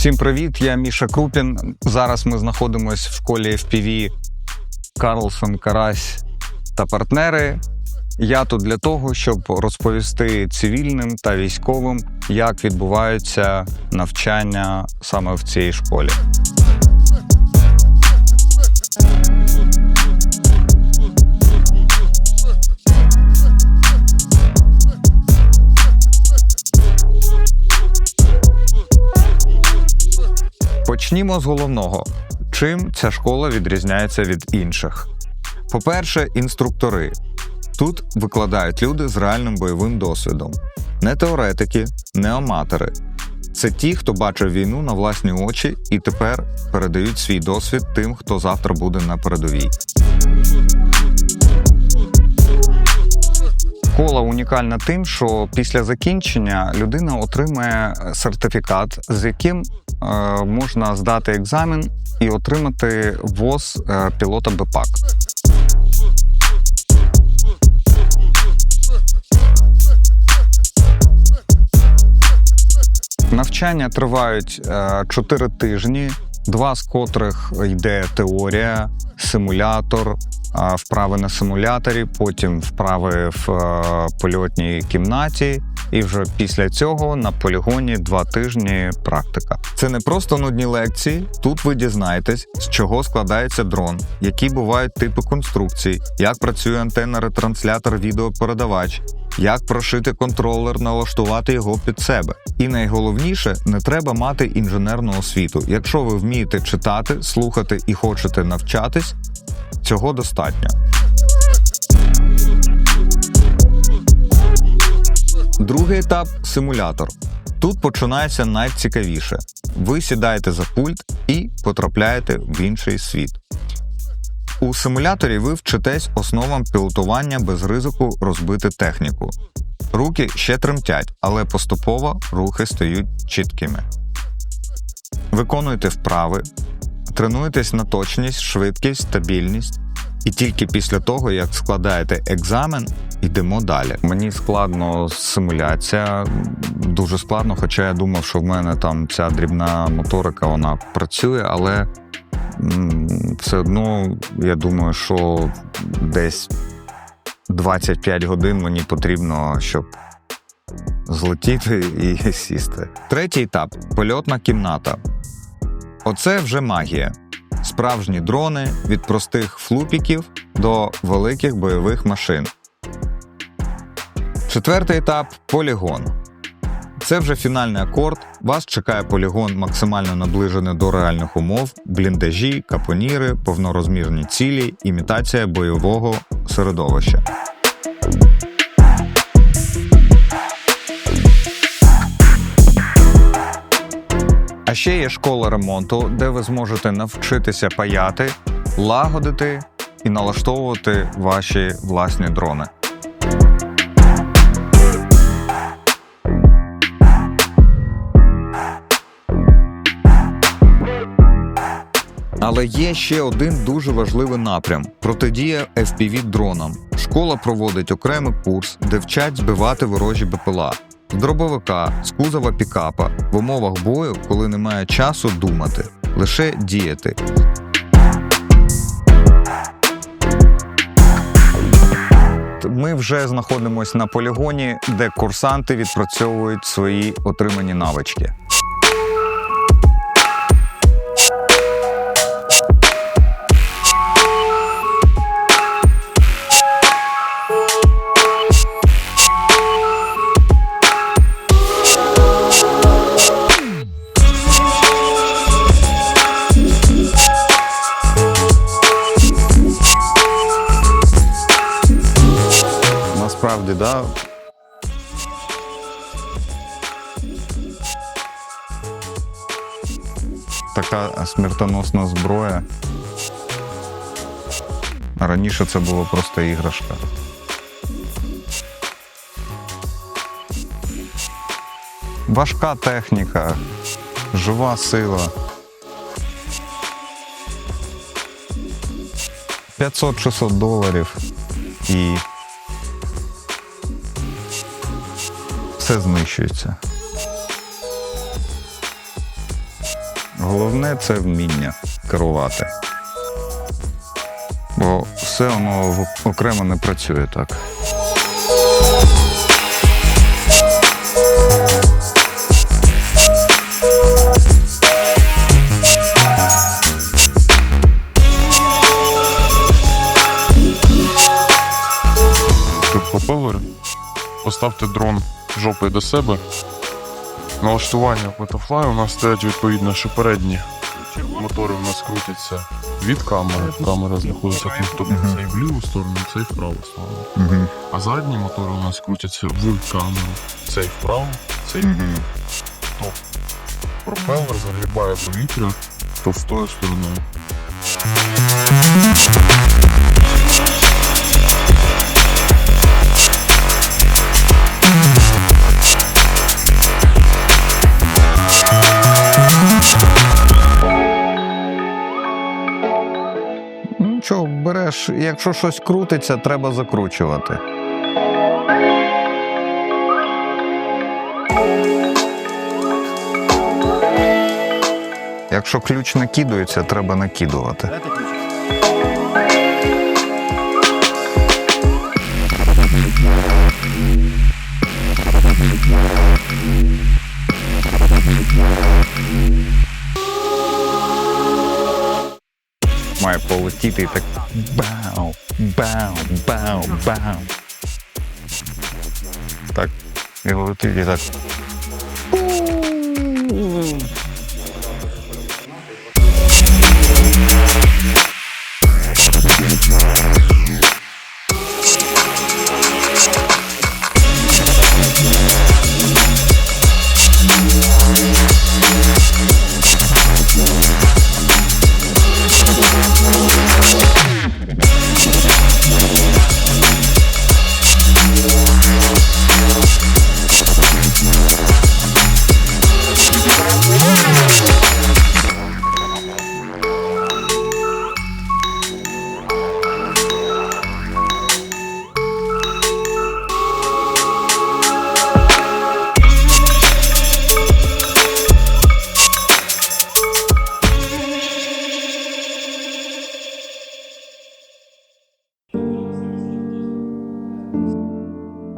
Всім привіт, я Міша Крупін. Зараз ми знаходимося в школі FPV Карлсон, Карась та партнери. Я тут для того, щоб розповісти цивільним та військовим, як відбуваються навчання саме в цій школі. Почнімо з головного. Чим ця школа відрізняється від інших? По-перше, інструктори. Тут викладають люди з реальним бойовим досвідом. Не теоретики, не аматори. Це ті, хто бачив війну на власні очі і тепер передають свій досвід тим, хто завтра буде на передовій. Школа унікальна тим, що після закінчення людина отримає сертифікат, з яким можна здати екзамен і отримати ВОЗ е, пілота БПАК. Навчання тривають 4 тижні, два з котрих йде теорія, симулятор, вправи на симуляторі, потім вправи в е, польотній кімнаті. І вже після цього на полігоні два тижні практика. Це не просто нудні лекції. Тут ви дізнаєтесь, з чого складається дрон, які бувають типи конструкцій, як працює антенна-ретранслятор відеопередавач, як прошити контролер, налаштувати його під себе. І найголовніше, не треба мати інженерну освіту. Якщо ви вмієте читати, слухати і хочете навчатись, цього достатньо. Другий етап симулятор. Тут починається найцікавіше. Ви сідаєте за пульт і потрапляєте в інший світ. У симуляторі ви вчитесь основам пілотування без ризику розбити техніку. Руки ще тремтять, але поступово рухи стають чіткими. Виконуйте вправи, тренуєтесь на точність, швидкість, стабільність. І тільки після того, як складаєте екзамен, йдемо далі. Мені складно симуляція, дуже складно, хоча я думав, що в мене там ця дрібна моторика вона працює, але все одно я думаю, що десь 25 годин мені потрібно, щоб злетіти і сісти. Третій етап польотна кімната. Оце вже магія. Справжні дрони від простих флупіків до великих бойових машин. Четвертий етап полігон. Це вже фінальний акорд. Вас чекає полігон максимально наближений до реальних умов, бліндажі, капоніри, повнорозмірні цілі, імітація бойового середовища. А ще є школа ремонту, де ви зможете навчитися паяти, лагодити і налаштовувати ваші власні дрони. Але є ще один дуже важливий напрям протидія fpv дронам. Школа проводить окремий курс, де вчать збивати ворожі БПЛА дробовика, з кузова пікапа в умовах бою, коли немає часу думати, лише діяти. Ми вже знаходимося на полігоні, де курсанти відпрацьовують свої отримані навички. Насправді, да. Така смертоносна зброя. Раніше це було просто іграшка. Важка техніка, жива сила. 500-600 доларів і все знищується. Головне це вміння керувати. Бо все воно окремо не працює так. Турбоповер. Поставте дрон жопою до себе. Налаштування Betafly у нас стоять відповідно, що передні мотори у нас крутяться від камери. Камера знаходиться тобто цей в ліву сторону, цей в праву сторону. Угу. А задні мотори у нас крутяться в камеру. Цей вправо, цей Угу. пропелер загрібає повітря товстою стороною. Якщо щось крутиться, треба закручувати. Якщо ключ накидується, треба накидувати. І так бау, бау, бау, бау. Так, і летить і так.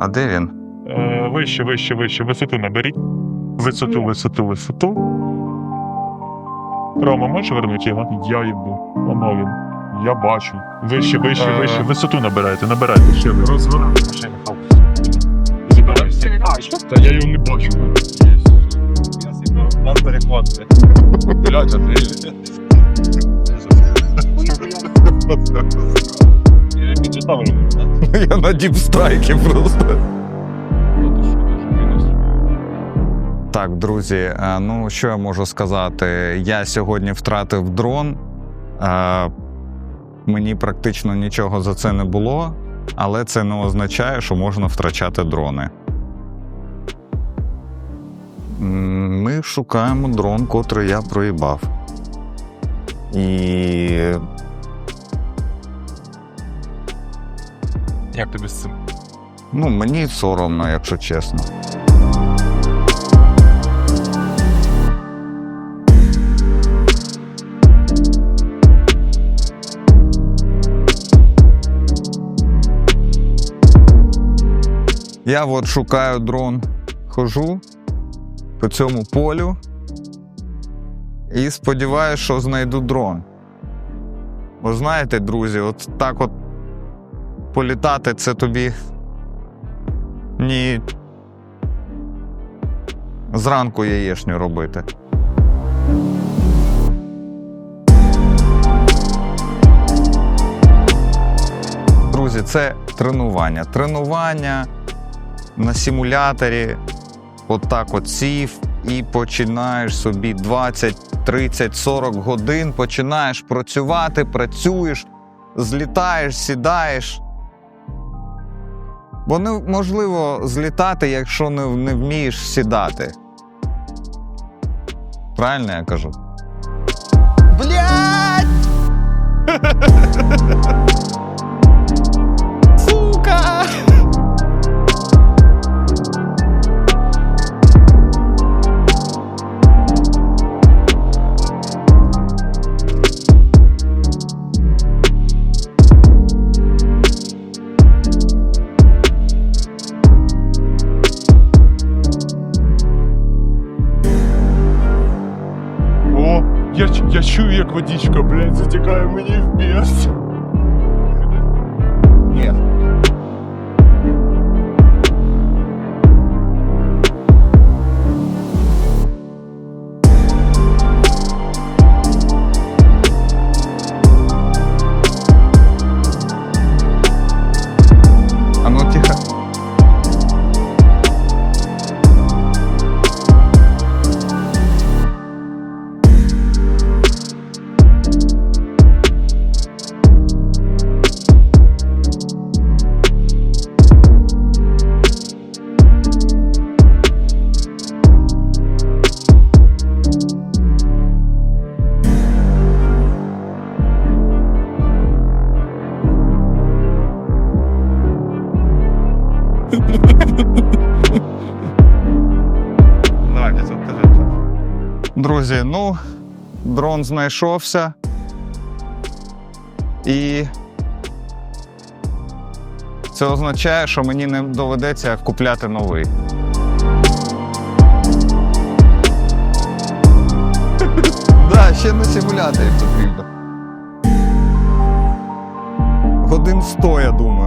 А де він? Е, вище, вище, вище. Висоту наберіть. Висоту, висоту, висоту. Рома, можеш вернути його? Я їбу. Воно він. Я бачу. Вище, вище, Е. вище. Висоту набирайте, набирайте. Ще ви. Забирайся. Та я його не бачу. Нам перехват. Блядь, а ти. Я на діпстрайки просто. Так, друзі, е, ну що я можу сказати? Я сьогодні втратив дрон. Е, Мені практично нічого за це не було, але це не означає, що можна втрачати дрони. Ми шукаємо дрон, котрий я проїбав. І Як тобі з цим? ну, мені соромно, якщо чесно. Я от шукаю дрон, хожу по цьому полю і сподіваюся, що знайду дрон. Ви знаєте, друзі, от так от політати це тобі ні. Зранку яєшню робити. Друзі, це тренування. Тренування на симуляторі. Отак от сів і починаєш собі 20, 30, 40 годин починаєш працювати, працюєш, злітаєш, сідаєш. Бо неможливо злітати, якщо не, не вмієш сідати. Правильно я кажу? Блять! Друзі, ну, дрон знайшовся. І це означає, що мені не доведеться купляти новий. Да, ще на симуляторі потрібно. Годин 100, я думаю.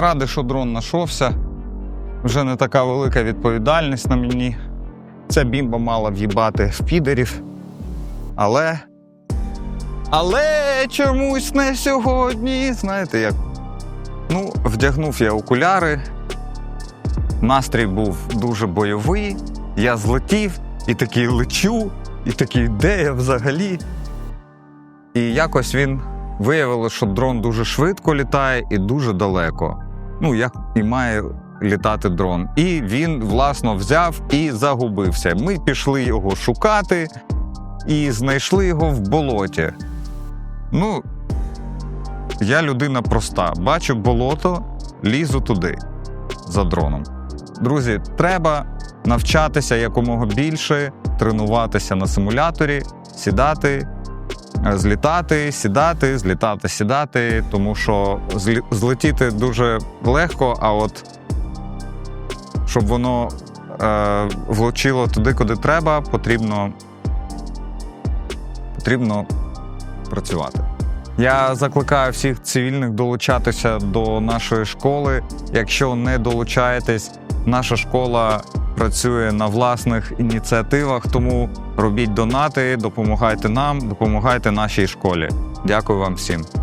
Радий, що дрон знайшовся. Вже не така велика відповідальність на мені. Ця бімба мала в'їбати в підерів. Але. Але чомусь не сьогодні. Знаєте як? Ну, вдягнув я окуляри. Настрій був дуже бойовий. Я злетів і такий лечу, і такий, де я взагалі? І якось він виявилося, що дрон дуже швидко літає і дуже далеко. Ну, як і має літати дрон. І він, власно, взяв і загубився. Ми пішли його шукати і знайшли його в болоті. Ну, я людина проста. Бачу болото, лізу туди за дроном. Друзі, треба навчатися якомога більше, тренуватися на симуляторі, сідати, злітати, сідати, злітати, сідати, тому що злетіти дуже легко, а от щоб воно е, влучило туди, куди треба, потрібно, потрібно працювати. Я закликаю всіх цивільних долучатися до нашої школи. Якщо не долучаєтесь, наша школа працює на власних ініціативах, тому робіть донати, допомагайте нам, допомагайте нашій школі. Дякую вам всім.